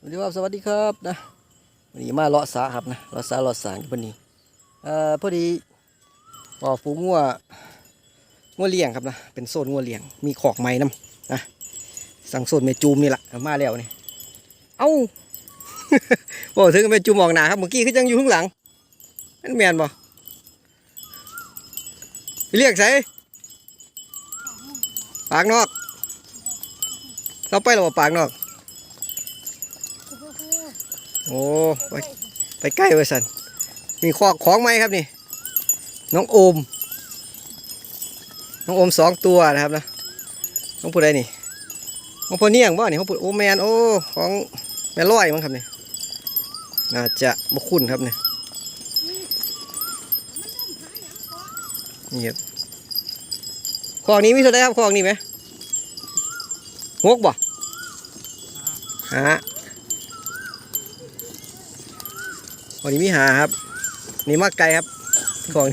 สวัสดีครับสวัสดีครับนะวันนี้มาเลาะสาครับนะเลาะสาเลาะสางวันนี้เอ่อพอดีบ่อฝูงงัวงัวเลี้ยงครับนะเป็นโซนงัวเลี้ยงมีขอกไม้น้ำนะสั่งโซนแม่จูมนี่แหละมาแล้วนี่เอ้าบอกถึงแม่จูมออกหนาครับเมื่อกี้คือยังอยู่ข้างหลังนั่นแมนบ่เรียกใส่ปากนอก เราไปหรอปากนอก โอ้ไปไปใกล้เวอร์สันมีขอกของไหมครับนี่ น้องโอม น้องโอมสองตัวนะครับนะน้องผู้ใดนี่น้องพอเนียงบ่นี่น้องผู้โอแมนโอ้ของแม่ร้อยมั้งครับนี่น่าจะบุคุณครับนี่นี่ครับขอกนี้มีเท่าไหรครับขอกนี้ไหมหกบ่ฮะ วันนี้มีหาครับ นี่มากไก่ครับ ของ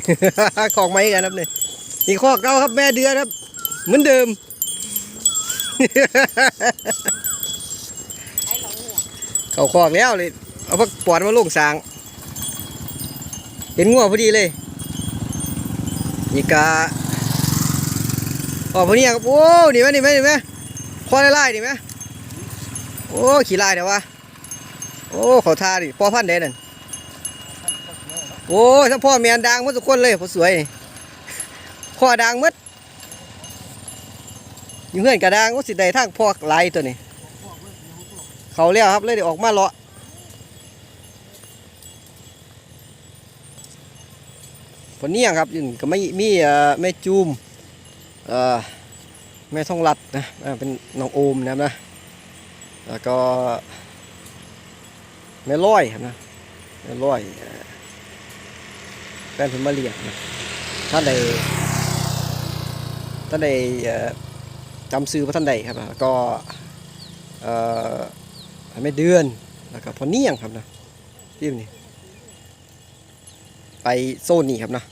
ของไม้กันครับเนี่ยนี่ข้อเก้าครับแม่เดือครับ เหมือนเดิมเขาคอกแล้วเลยเอาพักปอดมาลงสาง เห็นงัวพอดีเลยนี่กาอ๋อพอดีครับโอ้นี่ไหมนี่ไหมนี่ไหมคอไล่ๆนี่ไหมโอ้ขี่ไล่เดี๋ยววะโอ้เขาท่าดิพอพันเดนนั่น โอ้ยถ้าพ่อแมนดังหมดทุกคนเลยพอสวยพ่อดังหมดอยู่เงื่อนกระดังว่าสิได้ทางพ่อไหลตัวนี้ เขาเลี้ยวครับเลยได้ออกมาเลาะผลนี้ครับยู่นี่ก็ไม่มีเอ่อแม่จูมเอ่อแม่ทองรัดนะเป็นน้องโอมนะครับนะแล้วก็แม่ร้อยครับนะแม่ร้อย แฟนผมมาเลี้ยงนะท่านใดท่านใดจำซื้อพระท่านใดครับก็ไม่เดือนแล้วก็พอเนียงครับนะที่นี่ไปโซนนี้ครับนะ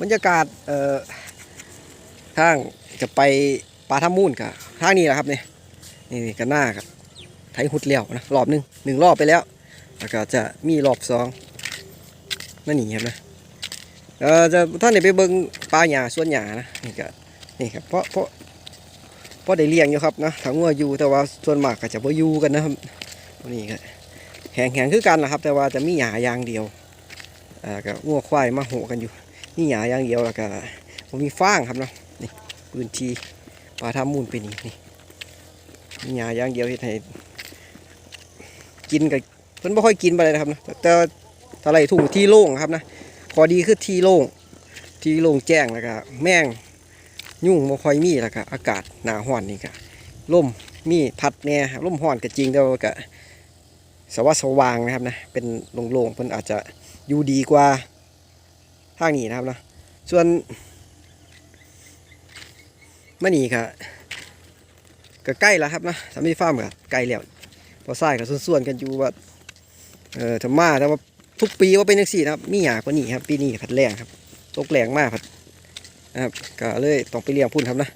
บรรยากาศเอ่อทางจะไปปลาท่ามูนกับทางนี้แหละครับเนี่ยนี่นี่กันหน้าครับไทยหุดเลี้ยวนะรอบหนึ่งหนึ่งรอบไปแล้วแล้วก็จะมีรอบสองนั่นนี่ครับนะ เออจะท่านนี่ไปเบิ่งปลาหญ้าส่วนหญ้านะนี่ก็นี่ครับเพราะเพราะเพราะได้เลี้ยงอยู่ครับนะถังวัวอยู่แต่ว่าส่วนมากก็จะบ่อยู่กันนะครับนี่ก็แหงแหงคือกันนะครับ แต่ว่าจะมีหญ้าอย่างเดียวอ่าก็วัวควายมาโหกันอยู่นี่หญ้าอย่างเดียวแล้วก็มีฟางครับเนาะนี่พื้นที่ปลาทำมูลเป็นนี่นี่มีหญ้าอย่างเดียวเฮ็ดให้กินกับเพิ่นบ่ค่อยกินไปเลยนะครับนะแต่แต่ถ้าไรทุ่งที่โล่งครับนะ ข้อดีคือทีโล่งทีโล่งแจ้งแล้วก็แม่งยุ่งบ่ค่อยมีแล้วก็อากาศหนาห้อนนี่ก็ลมมีพัดแน่ลมห้อนก็จริงแต่ว่าก็สว่างสว่างนะครับนะเป็นโล่งๆเพิ่นอาจจะอยู่ดีกว่าทางนี้นะครับนะส่วนมันนี่ก็ก็ใกล้แล้วครับนะสามีฟาร์มก็ใกล้แล้วพอใส่ก็ส่วนๆกันอยู่ว่าเออธรรมาแต่ว่า ทุกปีว่าเป็นจังซี่นะครับ มีหยากว่านี้ครับ ปีนี้ผัดแรงครับ ตกแรงมากผัดนะครับก็เลยต้องไปเลี้ยงพุ่นครับนะ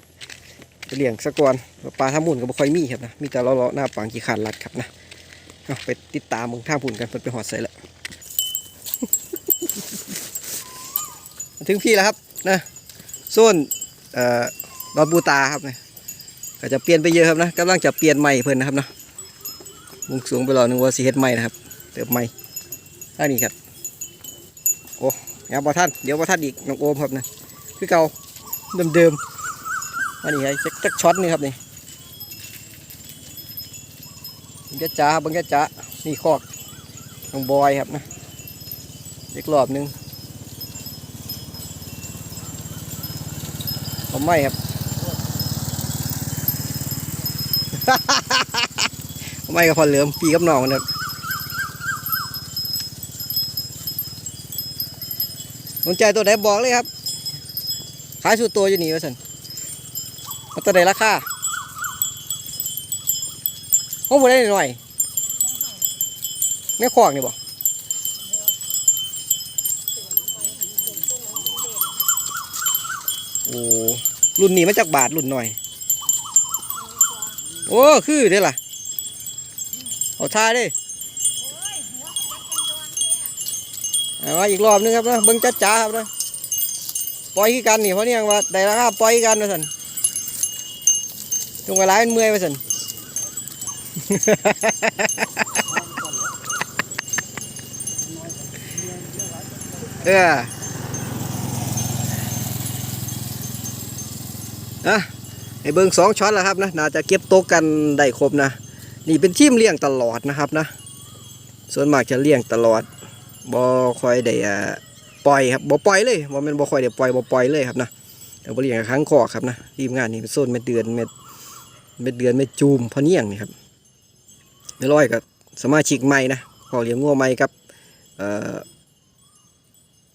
ไปเลี้ยงสะกอนปลาท่ามุนก็บ่ค่อยมีครับนะมีแต่เลาะๆหน้าปังกี่ขันลัดครับนะเอาไปติดตามมึงท่าพุ่นกันเพิ่นไปหอดใส่ละถึงพี่แล้วครับนะโซนเอ่อดอนบูตาครับนะก็จะเปลี่ยนไปเยอะครับนะกำลังจะเปลี่ยนใหม่เพิ่นนะครับนะมุงสูงไปรอนึงว่าสีเฮ็ดใหม่นะครับเติมใหม่ ท่านี้ครับ โอ้ยาบอท่านเดี๋ยวบอท่านอีกน้องโอมครับนะคือเก่าเดิมๆอันนี้ไอ้จักจักช็อตนี่ครับนี่บังแกจ้าบังแกจ้านี่คอกน้องบอยครับนะอีกรอบนึงผมไม่ครับไม่กับพอเหลือมปีกับน้องนะครับ สนใจตัวไหนบอกเลยครับ ขายสุดตัวอยู่นี่วะสันเอาตัวไหนราคาห้องบุได้หน่อยไม่ขวางนี่บ่โอ้รุ่นนี้มาจากบาทรุ่นหน่อย โอ้ คือเด้ล่ะ เอาท่าดิเอา มาอีกรอบนึงครับนะเบิ้งจ้าจ้าครับนะปล่อยคือกันนี่เพราะนี่ยังว่าได้ราคาปล่อยคือกันมาสันจงเวลาเป็นเมื่อยมาสันเอออะไอเบิ้งสองช็อตแล้วครับนะน่าจะเก็บโต๊ะกันได้ครบนะ นี่เป็นทีมเลี้ยงตลอดนะครับนะ ส่วนมากจะเลี้ยงตลอด บ่ค่อยได้ปล่อยครับบ่ปล่อยเลยบ่แม่นบ่ค่อยได้ปล่อยบ่ปล่อยเลยครับนะแต่บ่เลี้ยงกับครั้งคอกครับนะทีมงานนี่เป็นโซนเม็ดเดือนเม็ดเม็ดเดือนเม็ดจูมพะเนียงนี่ครับไม่ร้อยกับสมาชิกใหม่นะพอเลี้ยงงัวใหม่ครับเอ่อ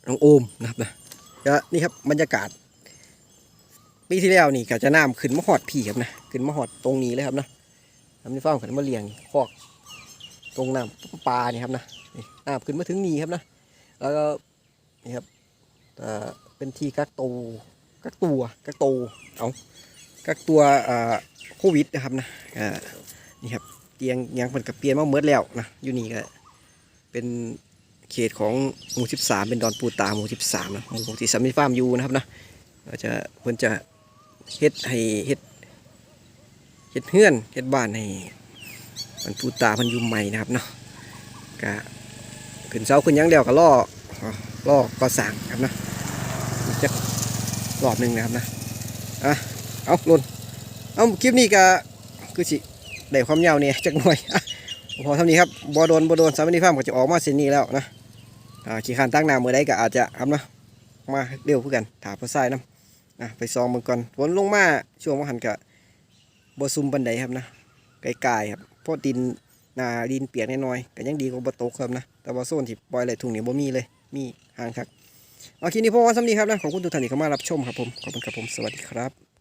น้องโอมนะครับนะก็นี่ครับบรรยากาศปีที่แล้วนี่ก็จะน้ำขึ้นมาหอดพี่ครับนะขึ้นมาหอดตรงนี้เลยครับนะทำในฟาร์มขันมาเลี้ยงคอกตรงน้ำปลานี่ครับนะ นี่น้ำขึ้นมาถึงนี่ครับนะ แล้วก็นี่ครับเป็นที่กักตัวกักตัวกักตัวเอากักตัวโควิดนะครับนะนี่ครับเตียงยังเป็นกับเปลี่ยนมาเมื่อแล้วนะอยู่นี่ก็เป็นเขตของหมู่13 เป็นดอนปูตาหมู่13นะหมู่ที่สามีฟาร์มอยู่นะครับนะเราจะเพิ่นจะเฮ็ดให้เฮ็ดเฮ็ดเฮือนเฮ็ดบ้านให้มันปูตามันยู่ใหม่นะครับเนาะก็ ขึ้นเสาขึ้นยังเดียวก็ล่อล่อก่อสร้างครับนะจักรอบหนึ่งนะครับนะอะเอาลุนเอาคลิปนี้ก็คือสิได้ความยาวเนี่ยจักหน่อยพอเท่านี้ครับบอโดนบอโดนสามนิฟามก็จะออกมาเส้นนี้แล้วนะอ่าขี่ขานตั้งน้ามือใดก็อาจจะครับนะมาเร็วเพื่อกันถาพระไส้น้ำอะไปซองมันก่อนฝนลงมาช่วงมหันกะบ่ซุ่มบันไดครับนะไกลๆครับเพราะดิน นาดินเปียกน้อยๆก็ยังดีกว่าบะตกครับนะ แต่ว่าโซนที่ปล่อยไหลทุ่งนี่บ่มีเลย มีห่างครับเอาคลิปนี้พอวันสำนีครับนะ ขอบคุณทุกท่านที่เข้ามารับชมครับผม ขอบคุณครับผม สวัสดีครับ